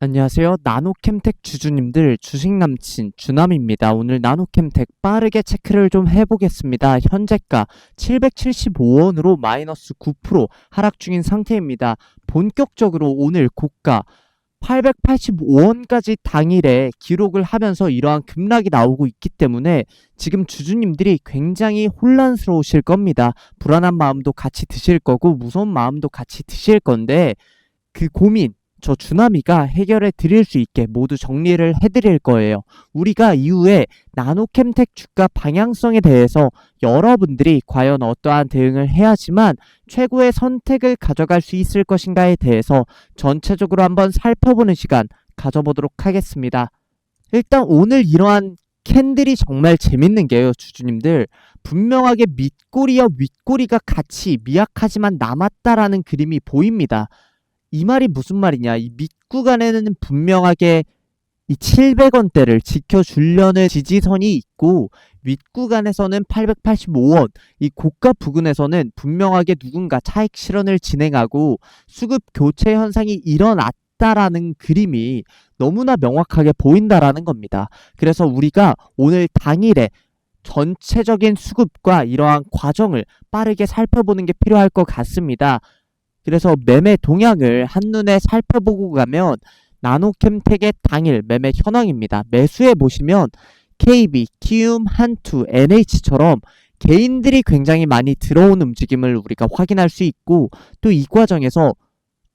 안녕하세요. 나노캠텍 주주님들, 주식 남친 주남입니다. 오늘 나노캠텍 빠르게 체크를 좀 해보겠습니다. 현재가 775원으로 마이너스 9% 하락 중인 상태입니다. 본격적으로 오늘 고가 885원까지 당일에 기록을 하면서 이러한 급락이 나오고 있기 때문에 지금 주주님들이 굉장히 혼란스러우실 겁니다. 불안한 마음도 같이 드실 거고 무서운 마음도 같이 드실 건데 그 고민 저 주나미가 해결해 드릴 수 있게 모두 정리를 해 드릴 거예요. 우리가 이후에 나노캠텍 주가 방향성에 대해서 여러분들이 과연 어떠한 대응을 해야지만 최고의 선택을 가져갈 수 있을 것인가에 대해서 전체적으로 한번 살펴보는 시간 가져보도록 하겠습니다. 일단 오늘 이러한 캔들이 정말 재밌는 게요, 주주님들. 분명하게 밑꼬리와 윗꼬리가 같이 미약하지만 남았다라는 그림이 보입니다. 이 말이 무슨 말이냐? 이 밑구간에는 분명하게 이 700원대를 지켜주려는 지지선이 있고 윗구간에서는 885원, 이 고가 부근에서는 분명하게 누군가 차익 실현을 진행하고 수급 교체 현상이 일어났다라는 그림이 너무나 명확하게 보인다라는 겁니다. 그래서 우리가 오늘 당일에 전체적인 수급과 이러한 과정을 빠르게 살펴보는 게 필요할 것 같습니다. 그래서 매매 동향을 한눈에 살펴보고 가면 나노캠텍의 당일 매매 현황입니다. 매수해 보시면 KB, 키움, 한투, NH처럼 개인들이 굉장히 많이 들어온 움직임을 우리가 확인할 수 있고 또 이 과정에서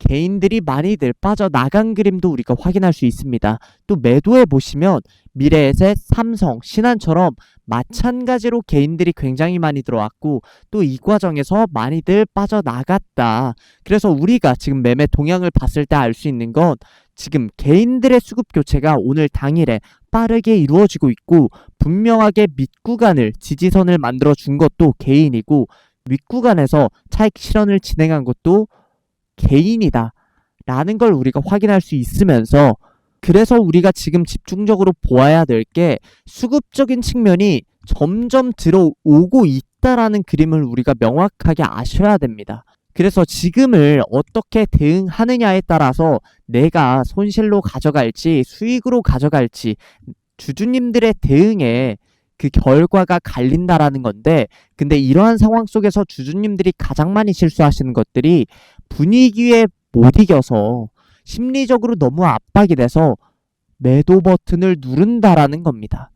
개인들이 많이들 빠져나간 그림도 우리가 확인할 수 있습니다. 또 매도해 보시면 미래에셋, 삼성, 신한처럼 마찬가지로 개인들이 굉장히 많이 들어왔고 또 이 과정에서 많이들 빠져나갔다. 그래서 우리가 지금 매매 동향을 봤을 때 알 수 있는 건 지금 개인들의 수급 교체가 오늘 당일에 빠르게 이루어지고 있고 분명하게 밑구간을 지지선을 만들어 준 것도 개인이고 윗구간에서 차익 실현을 진행한 것도 개인이다. 라는 걸 우리가 확인할 수 있으면서 그래서 우리가 지금 집중적으로 보아야 될 게 수급적인 측면이 점점 들어오고 있다라는 그림을 우리가 명확하게 아셔야 됩니다. 그래서 지금을 어떻게 대응하느냐에 따라서 내가 손실로 가져갈지 수익으로 가져갈지 주주님들의 대응에 그 결과가 갈린다라는 건데 근데 이러한 상황 속에서 주주님들이 가장 많이 실수하시는 것들이 분위기에 못 이겨서 심리적으로 너무 압박이 돼서 매도 버튼을 누른다라는 겁니다.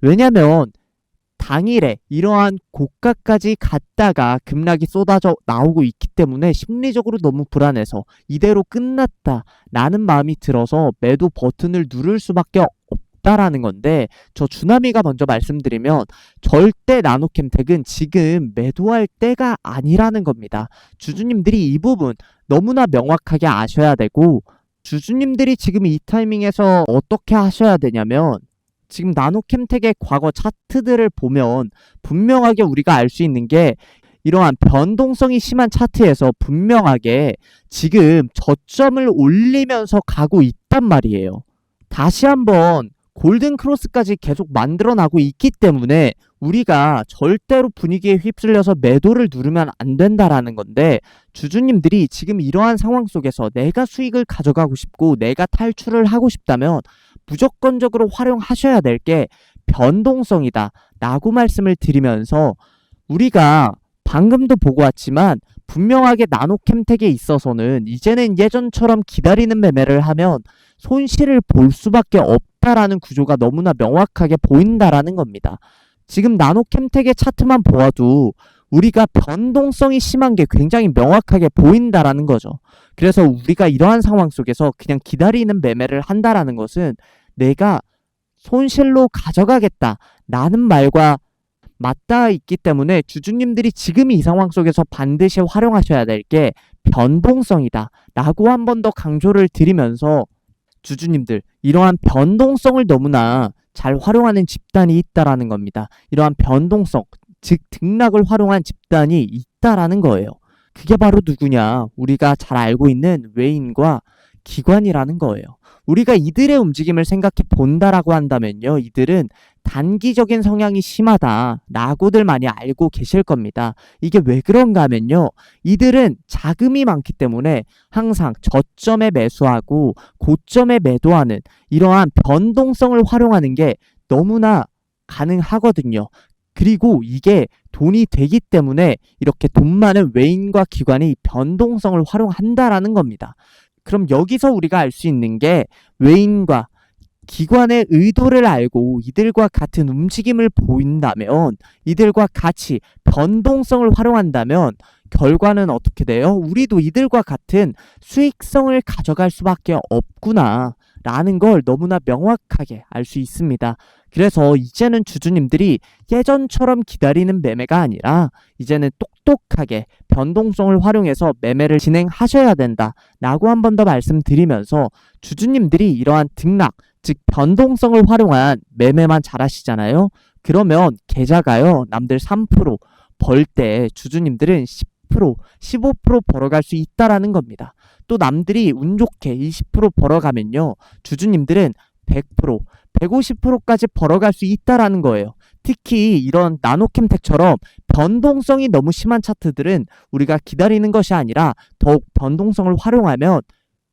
왜냐면 당일에 이러한 고가까지 갔다가 급락이 쏟아져 나오고 있기 때문에 심리적으로 너무 불안해서 이대로 끝났다라는 마음이 들어서 매도 버튼을 누를 수밖에 없 다라는 건데 저 주나미가 먼저 말씀드리면 절대 나노캠텍은 지금 매도할 때가 아니라는 겁니다. 주주님들이 이 부분 너무나 명확하게 아셔야 되고 주주님들이 지금 이 타이밍에서 어떻게 하셔야 되냐면 지금 나노캠텍의 과거 차트들을 보면 분명하게 우리가 알 수 있는 게 이러한 변동성이 심한 차트에서 분명하게 지금 저점을 올리면서 가고 있단 말이에요. 다시 한번 골든 크로스까지 계속 만들어 나고 있기 때문에 우리가 절대로 분위기에 휩쓸려서 매도를 누르면 안 된다라는 건데 주주님들이 지금 이러한 상황 속에서 내가 수익을 가져가고 싶고 내가 탈출을 하고 싶다면 무조건적으로 활용하셔야 될 게 변동성이다 라고 말씀을 드리면서 우리가 방금도 보고 왔지만 분명하게 나노캠텍에 있어서는 이제는 예전처럼 기다리는 매매를 하면 손실을 볼 수밖에 없 다라는 구조가 너무나 명확하게 보인다라는 겁니다. 지금 나노캠텍의 차트만 보아도 우리가 변동성이 심한 게 굉장히 명확하게 보인다라는 거죠. 그래서 우리가 이러한 상황 속에서 그냥 기다리는 매매를 한다라는 것은 내가 손실로 가져가겠다라는 말과 맞닿아 있기 때문에 주주님들이 지금 이 상황 속에서 반드시 활용하셔야 될 게 변동성이다 라고 한 번 더 강조를 드리면서 주주님들 이러한 변동성을 너무나 잘 활용하는 집단이 있다라는 겁니다. 이러한 변동성, 즉 등락을 활용한 집단이 있다라는 거예요. 그게 바로 누구냐? 우리가 잘 알고 있는 외인과 기관이라는 거예요. 우리가 이들의 움직임을 생각해 본다라고 한다면요. 이들은 단기적인 성향이 심하다라고들 많이 알고 계실 겁니다. 이게 왜 그런가 하면요. 이들은 자금이 많기 때문에 항상 저점에 매수하고 고점에 매도하는 이러한 변동성을 활용하는 게 너무나 가능하거든요. 그리고 이게 돈이 되기 때문에 이렇게 돈 많은 외인과 기관이 변동성을 활용한다라는 겁니다. 그럼 여기서 우리가 알 수 있는 게 외인과 기관의 의도를 알고 이들과 같은 움직임을 보인다면 이들과 같이 변동성을 활용한다면 결과는 어떻게 돼요? 우리도 이들과 같은 수익성을 가져갈 수밖에 없구나. 라는 걸 너무나 명확하게 알 수 있습니다. 그래서 이제는 주주님들이 예전처럼 기다리는 매매가 아니라 이제는 똑똑하게 변동성을 활용해서 매매를 진행하셔야 된다. 라고 한 번 더 말씀드리면서 주주님들이 이러한 등락, 즉 변동성을 활용한 매매만 잘하시잖아요. 그러면 계좌가요, 남들 3%, 벌 때 주주님들은 10%, 15% 벌어갈 수 있다라는 겁니다. 또 남들이 운 좋게 20% 벌어가면요. 주주님들은 100%, 150%까지 벌어갈 수 있다라는 거예요. 특히 이런 나노캠텍처럼 변동성이 너무 심한 차트들은 우리가 기다리는 것이 아니라 더욱 변동성을 활용하면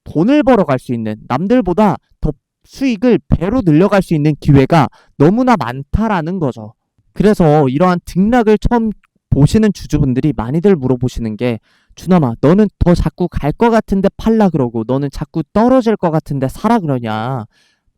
돈을 벌어갈 수 있는 남들보다 더 수익을 배로 늘려갈 수 있는 기회가 너무나 많다라는 거죠. 그래서 이러한 등락을 처음 보시는 주주분들이 많이들 물어보시는 게 주남아 너는 더 자꾸 갈 것 같은데 팔라 그러고 너는 자꾸 떨어질 것 같은데 사라 그러냐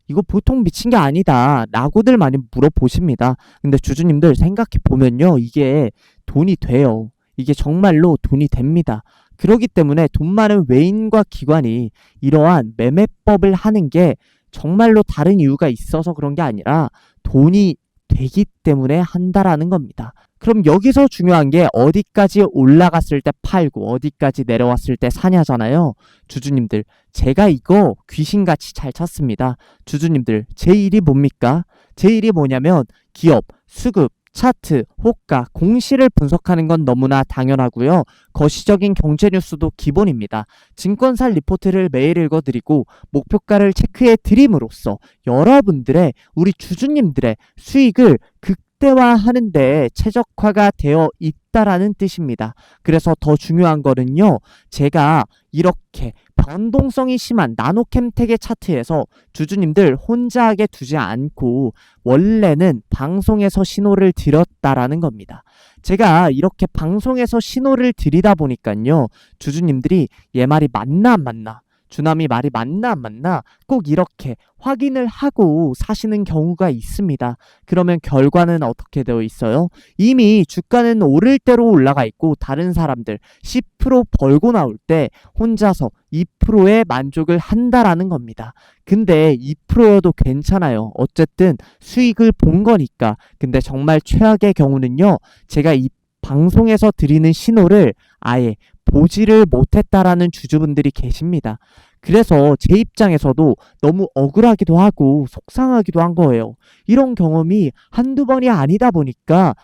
이거 보통 미친 게 아니다. 라고들 많이 물어보십니다. 근데 주주님들 생각해 보면요 이게 돈이 돼요. 이게 정말로 돈이 됩니다. 그렇기 때문에 돈 많은 외인과 기관이 이러한 매매법을 하는 게 정말로 다른 이유가 있어서 그런 게 아니라 돈이 되기 때문에 한다라는 겁니다. 그럼 여기서 중요한 게 어디까지 올라갔을 때 팔고 어디까지 내려왔을 때 사냐잖아요. 주주님들, 제가 이거 귀신같이 잘 찾습니다. 주주님들, 제 일이 뭡니까? 제 일이 뭐냐면 기업, 수급, 차트, 호가, 공시를 분석하는 건 너무나 당연하고요. 거시적인 경제 뉴스도 기본입니다. 증권사 리포트를 매일 읽어드리고 목표가를 체크해 드림으로써 여러분들의 우리 주주님들의 수익을 극 대화하는데 최적화가 되어 있다라는 뜻입니다. 그래서 더 중요한 거는요. 제가 이렇게 변동성이 심한 나노캠텍의 차트에서 주주님들 혼자 하게 두지 않고 원래는 방송에서 신호를 드렸다라는 겁니다. 제가 이렇게 방송에서 신호를 드리다 보니까요. 주주님들이 얘 말이 맞나 안 맞나 주남이 말이 맞나 안 맞나 꼭 이렇게 확인을 하고 사시는 경우가 있습니다. 그러면 결과는 어떻게 되어 있어요? 이미 주가는 오를 대로 올라가 있고 다른 사람들 10% 벌고 나올 때 혼자서 2%에 만족을 한다라는 겁니다. 근데 2%여도 괜찮아요. 어쨌든 수익을 본 거니까. 근데 정말 최악의 경우는요. 제가 이 방송에서 드리는 신호를 아예 보지를 못했다라는 주주분들이 계십니다. 그래서 제 입장에서도 너무 억울하기도 하고 속상하기도 한 거예요. 이런 경험이 한두 번이 아니다 보니까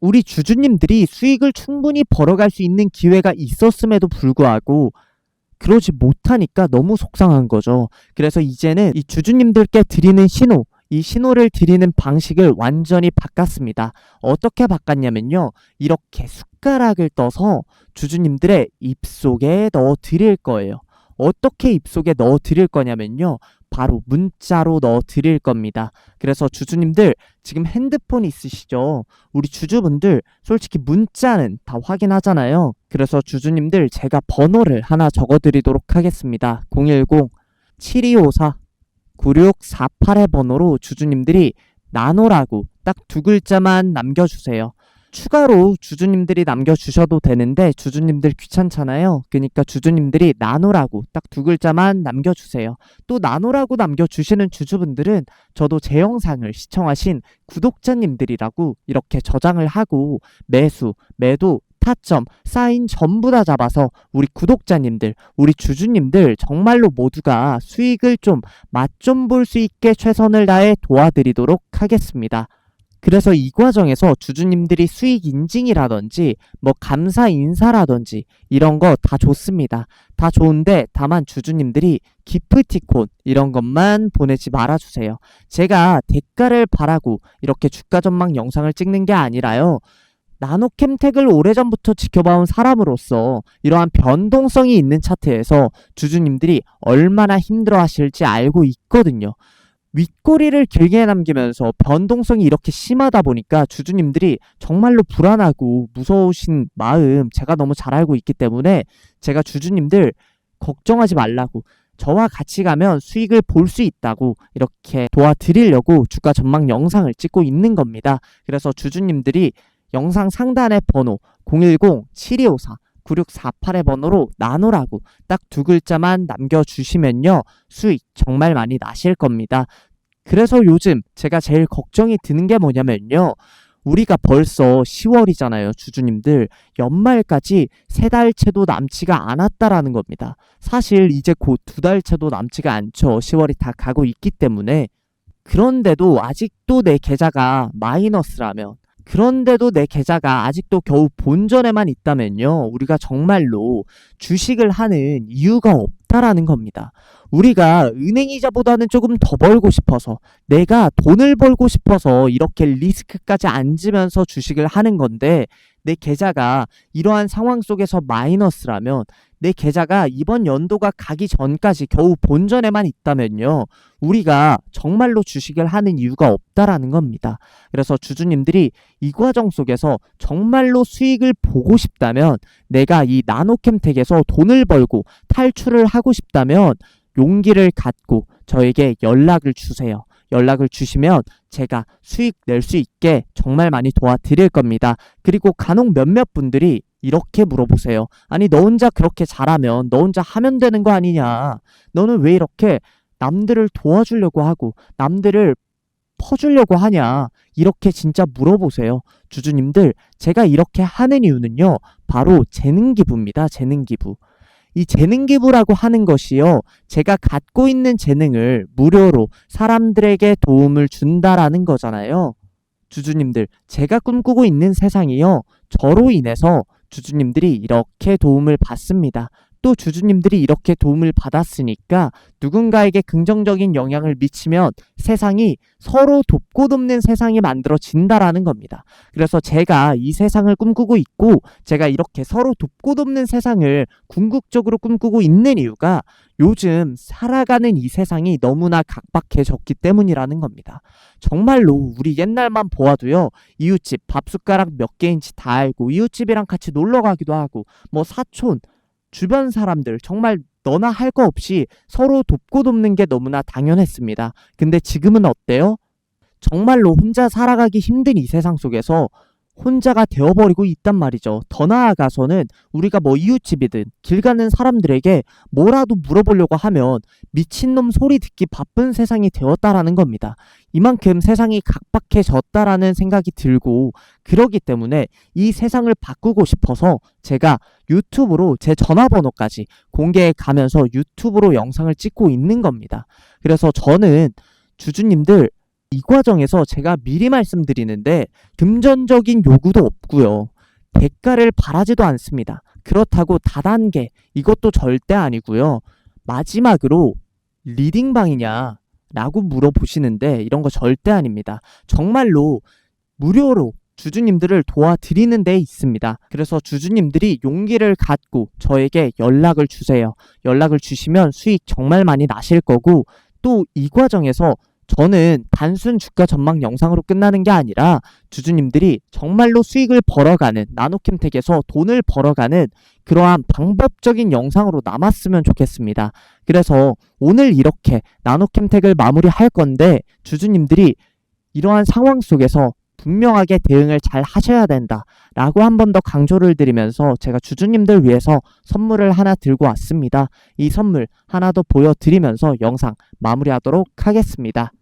우리 주주님들이 수익을 충분히 벌어갈 수 있는 기회가 있었음에도 불구하고 그러지 못하니까 너무 속상한 거죠. 그래서 이제는 이 주주님들께 드리는 신호, 이 신호를 드리는 방식을 완전히 바꿨습니다. 어떻게 바꿨냐면요. 이렇게 숟가락을 떠서 주주님들의 입속에 넣어 드릴 거예요. 어떻게 입속에 넣어 드릴 거냐면요. 바로 문자로 넣어 드릴 겁니다. 그래서 주주님들 지금 핸드폰 있으시죠? 우리 주주분들 솔직히 문자는 다 확인하잖아요. 그래서 주주님들 제가 번호를 하나 적어 드리도록 하겠습니다. 010 7254 9648의 번호로 주주님들이 나노라고 딱 두 글자만 남겨주세요. 추가로 주주님들이 남겨주셔도 되는데 주주님들 귀찮잖아요. 그러니까 주주님들이 나노라고 딱 두 글자만 남겨주세요. 또 나노라고 남겨주시는 주주분들은 저도 제 영상을 시청하신 구독자님들이라고 이렇게 저장을 하고 매수, 매도, 타점, 사인 전부 다 잡아서 우리 구독자님들, 우리 주주님들 정말로 모두가 수익을 좀 맛 좀 볼 수 있게 최선을 다해 도와드리도록 하겠습니다. 그래서 이 과정에서 주주님들이 수익 인증이라든지 뭐 감사 인사라든지 이런 거 다 좋습니다. 다 좋은데 다만 주주님들이 기프티콘 이런 것만 보내지 말아주세요. 제가 대가를 바라고 이렇게 주가 전망 영상을 찍는 게 아니라요. 나노캠텍을 오래전부터 지켜봐온 사람으로서 이러한 변동성이 있는 차트에서 주주님들이 얼마나 힘들어 하실지 알고 있거든요. 윗꼬리를 길게 남기면서 변동성이 이렇게 심하다 보니까 주주님들이 정말로 불안하고 무서우신 마음 제가 너무 잘 알고 있기 때문에 제가 주주님들 걱정하지 말라고 저와 같이 가면 수익을 볼 수 있다고 이렇게 도와드리려고 주가 전망 영상을 찍고 있는 겁니다. 그래서 주주님들이 영상 상단의 번호 010-7254 9648의 번호로 나노라고 딱 두 글자만 남겨주시면요. 수익 정말 많이 나실 겁니다. 그래서 요즘 제가 제일 걱정이 드는 게 뭐냐면요. 우리가 벌써 10월이잖아요, 주주님들. 연말까지 세 달채도 남지가 않았다라는 겁니다. 사실 이제 곧 두 달채도 남지가 않죠. 10월이 다 가고 있기 때문에. 그런데도 아직도 내 계좌가 마이너스라면 그런데도 내 계좌가 아직도 겨우 본전에만 있다면요. 우리가 정말로 주식을 하는 이유가 없다라는 겁니다. 우리가 은행 이자보다는 조금 더 벌고 싶어서 내가 돈을 벌고 싶어서 이렇게 리스크까지 앉으면서 주식을 하는 건데 내 계좌가 이러한 상황 속에서 마이너스라면 내 계좌가 이번 연도가 가기 전까지 겨우 본전에만 있다면요. 우리가 정말로 주식을 하는 이유가 없다라는 겁니다. 그래서 주주님들이 이 과정 속에서 정말로 수익을 보고 싶다면 내가 이 나노캠텍에서 돈을 벌고 탈출을 하고 싶다면 용기를 갖고 저에게 연락을 주세요. 연락을 주시면 제가 수익 낼 수 있게 정말 많이 도와드릴 겁니다. 그리고 간혹 몇몇 분들이 이렇게 물어보세요. 아니, 너 혼자 그렇게 잘하면 너 혼자 하면 되는 거 아니냐? 너는 왜 이렇게 남들을 도와주려고 하고 남들을 퍼주려고 하냐? 이렇게 진짜 물어보세요. 주주님들, 제가 이렇게 하는 이유는요, 바로 재능 기부입니다. 재능 기부. 이 재능 기부라고 하는 것이요, 제가 갖고 있는 재능을 무료로 사람들에게 도움을 준다라는 거잖아요. 주주님들, 제가 꿈꾸고 있는 세상이요, 저로 인해서 주주님들이 이렇게 도움을 받습니다. 또 주주님들이 이렇게 도움을 받았으니까 누군가에게 긍정적인 영향을 미치면 세상이 서로 돕고 돕는 세상이 만들어진다라는 겁니다. 그래서 제가 이 세상을 꿈꾸고 있고 제가 이렇게 서로 돕고 돕는 세상을 궁극적으로 꿈꾸고 있는 이유가 요즘 살아가는 이 세상이 너무나 각박해졌기 때문이라는 겁니다. 정말로 우리 옛날만 보아도요. 이웃집 밥 숟가락 몇 개인지 다 알고 이웃집이랑 같이 놀러 가기도 하고 뭐 사촌 주변 사람들 정말 너나 할 거 없이 서로 돕고 돕는 게 너무나 당연했습니다. 근데 지금은 어때요? 정말로 혼자 살아가기 힘든 이 세상 속에서 혼자가 되어버리고 있단 말이죠. 더 나아가서는 우리가 뭐 이웃집이든 길 가는 사람들에게 뭐라도 물어보려고 하면 미친놈 소리 듣기 바쁜 세상이 되었다라는 겁니다. 이만큼 세상이 각박해졌다라는 생각이 들고 그러기 때문에 이 세상을 바꾸고 싶어서 제가 유튜브로 제 전화번호까지 공개해 가면서 유튜브로 영상을 찍고 있는 겁니다. 그래서 저는 주주님들 이 과정에서 제가 미리 말씀드리는데 금전적인 요구도 없고요. 대가를 바라지도 않습니다. 그렇다고 다단계 이것도 절대 아니고요. 마지막으로 리딩방이냐 라고 물어보시는데 이런 거 절대 아닙니다. 정말로 무료로 주주님들을 도와드리는 데 있습니다. 그래서 주주님들이 용기를 갖고 저에게 연락을 주세요. 연락을 주시면 수익 정말 많이 나실 거고 또 이 과정에서 저는 단순 주가 전망 영상으로 끝나는 게 아니라 주주님들이 정말로 수익을 벌어가는 나노캠텍에서 돈을 벌어가는 그러한 방법적인 영상으로 남았으면 좋겠습니다. 그래서 오늘 이렇게 나노캠텍을 마무리할 건데 주주님들이 이러한 상황 속에서 분명하게 대응을 잘 하셔야 된다. 라고 한 번 더 강조를 드리면서 제가 주주님들 위해서 선물을 하나 들고 왔습니다. 이 선물 하나 더 보여드리면서 영상 마무리하도록 하겠습니다.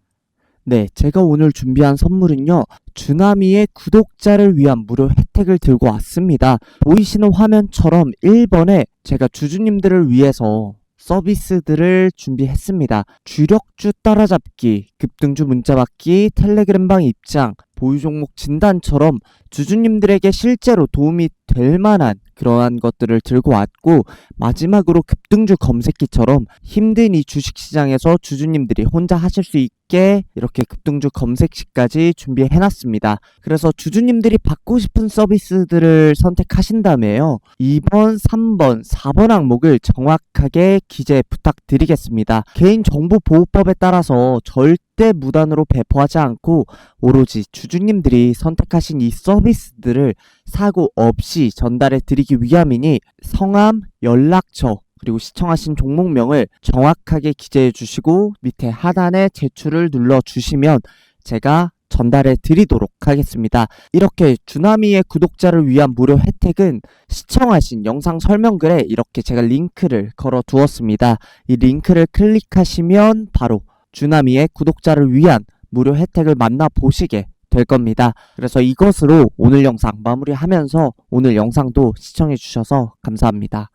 네, 제가 오늘 준비한 선물은요, 주나미의 구독자를 위한 무료 혜택을 들고 왔습니다. 보이시는 화면처럼 1번에 제가 주주님들을 위해서 서비스들을 준비했습니다. 주력주 따라잡기, 급등주 문자 받기, 텔레그램방 입장, 보유 종목 진단처럼 주주님들에게 실제로 도움이 될 만한 그러한 것들을 들고 왔고 마지막으로 급등주 검색기처럼 힘든 이 주식시장에서 주주님들이 혼자 하실 수 있게 이렇게 급등주 검색시까지 준비해놨습니다. 그래서 주주님들이 받고 싶은 서비스들을 선택하신다며요. 2번, 3번, 4번 항목을 정확하게 기재 부탁드리겠습니다. 개인정보보호법에 따라서 절대 무단으로 배포하지 않고 오로지 주주님들이 선택하신 이 서비스들을 사고 없이 전달해 드리기 위함이니 성함, 연락처, 그리고 시청하신 종목명을 정확하게 기재해 주시고 밑에 하단에 제출을 눌러 주시면 제가 전달해 드리도록 하겠습니다. 이렇게 주나미의 구독자를 위한 무료 혜택은 시청하신 영상 설명글에 이렇게 제가 링크를 걸어 두었습니다. 이 링크를 클릭하시면 바로 주나미의 구독자를 위한 무료 혜택을 만나보시게 될 겁니다. 그래서 이것으로 오늘 영상 마무리하면서 오늘 영상도 시청해 주셔서 감사합니다.